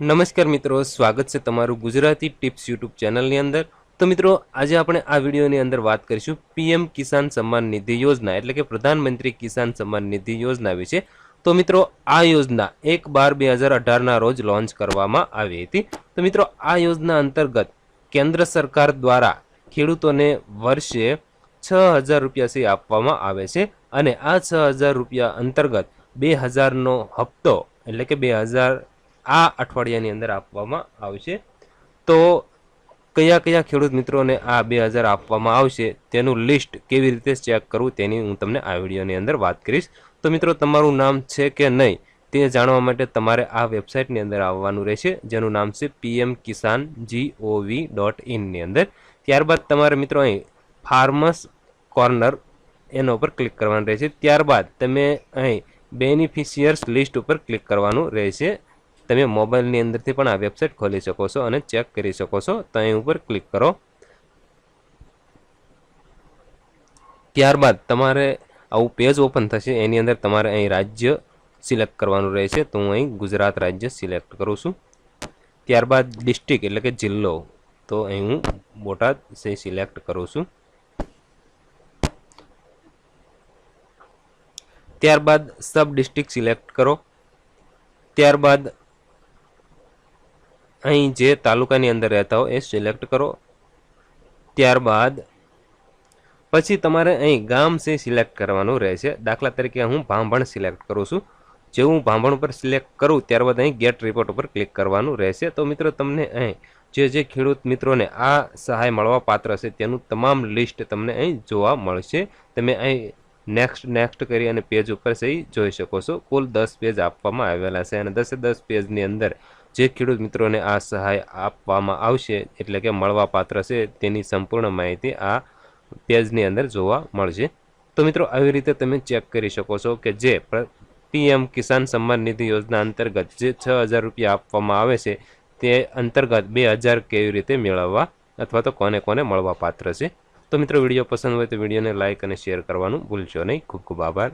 નમસ્કાર મિત્રો, સ્વાગત છે તમારું ગુજરાતી ટિપ્સ યુટ્યુબ ચેનલની અંદર. તો મિત્રો, આજે આપણે આ વિડીયોની અંદર વાત કરીશું પીએમ કિસાન સન્માન નિધિ યોજના, એટલે કે પ્રધાનમંત્રી કિસાન સન્માન નિધિ યોજના વિશે. તો મિત્રો, આ યોજના એક બાર બે હજાર અઢારના રોજ લોન્ચ કરવામાં આવી હતી. તો મિત્રો, આ યોજના અંતર્ગત કેન્દ્ર સરકાર દ્વારા ખેડૂતોને વર્ષે છ હજાર રૂપિયા સુધી આપવામાં આવે છે અને આ છ હજાર રૂપિયા અંતર્ગત બે હજારનો હપ્તો, એટલે કે બે હજાર આ અઠવાડિયાની અંદર આપવામાં આવશે. તો કયા કયા ખેડૂત મિત્રોને આ બે હજાર આપવામાં આવશે તેનું લિસ્ટ કેવી રીતે ચેક કરવું તેની હું તમને આ વિડીયોની અંદર વાત કરીશ. તો મિત્રો, તમારું નામ છે કે નહીં તે જાણવા માટે તમારે આ વેબસાઇટની અંદર આવવાનું રહેશે, જેનું નામ છે PM Kisan G O V dot ઇનની અંદર. ત્યારબાદ તમારે મિત્રો અહીં ફાર્મર્સ કોર્નર એના ઉપર ક્લિક કરવાનું રહેશે. ત્યારબાદ તમે અહીં બેનિફિશિયર્સ લિસ્ટ ઉપર ક્લિક કરવાનું રહેશે. તમે મોબાઈલની અંદરથી પણ આ વેબસાઇટ ખોલી શકો છો અને ચેક કરી શકો છો. તો અહીં ઉપર ક્લિક કરો. ત્યારબાદ તમારે આવું પેજ ઓપન થશે. એની અંદર તમારે અહીં રાજ્ય સિલેક્ટ કરવાનું રહેશે. તો હું અહીં ગુજરાત રાજ્ય સિલેક્ટ કરું છું. ત્યારબાદ ડિસ્ટ્રિક્ટ એટલે કે જિલ્લો. તો અહીં હું બોટાદ સે સિલેક્ટ કરું છું. ત્યારબાદ સબ ડિસ્ટ્રિક્ટ સિલેક્ટ કરો. ત્યારબાદ અહીં જે તાલુકાની અંદર રહેતા હો એ સિલેક્ટ કરો. ત્યારબાદ પછી તમારે અહીં ગામ છે સિલેક્ટ કરવાનું રહેશે દાખલા તરીકે હું ભાંભણ સિલેક્ટ કરું છું. જે હું ભાંભણ ઉપર સિલેક્ટ કરું ત્યારબાદ અહીં ગેટ રિપોર્ટ ઉપર ક્લિક કરવાનું રહેશે તો મિત્રો તમને અહીં જે જે ખેડૂત મિત્રોને આ સહાય મળવા પાત્ર છે તેનું તમામ લિસ્ટ તમને અહીં જોવા મળશે. તમે અહીં નેક્સ્ટ નેક્સ્ટ કરી અને પેજ ઉપર સહી જોઈ શકો છો. કુલ દસ પેજ આપવામાં આવેલા છે અને દસે દસ પેજની અંદર જે ખેડૂત મિત્રોને આ સહાય આપવામાં આવશે, એટલે કે મળવા પાત્ર છે, તેની સંપૂર્ણ માહિતી આ પેજની અંદર જોવા મળશે. તો મિત્રો, આવી રીતે તમે ચેક કરી શકો છો કે જે પીએમ કિસાન સન્માન નિધિ યોજના અંતર્ગત જે છ હજાર રૂપિયા આપવામાં આવે છે, તે અંતર્ગત બે હજાર કેવી રીતે મેળવવા અથવા તો કોને કોને મળવા પાત્ર છે. તો મિત્રો, વીડિયો પસંદ હોય તો વિડીયોને લાઇક અને શેર કરવાનું ભૂલશો નહીં. ખૂબ ખૂબ આભાર.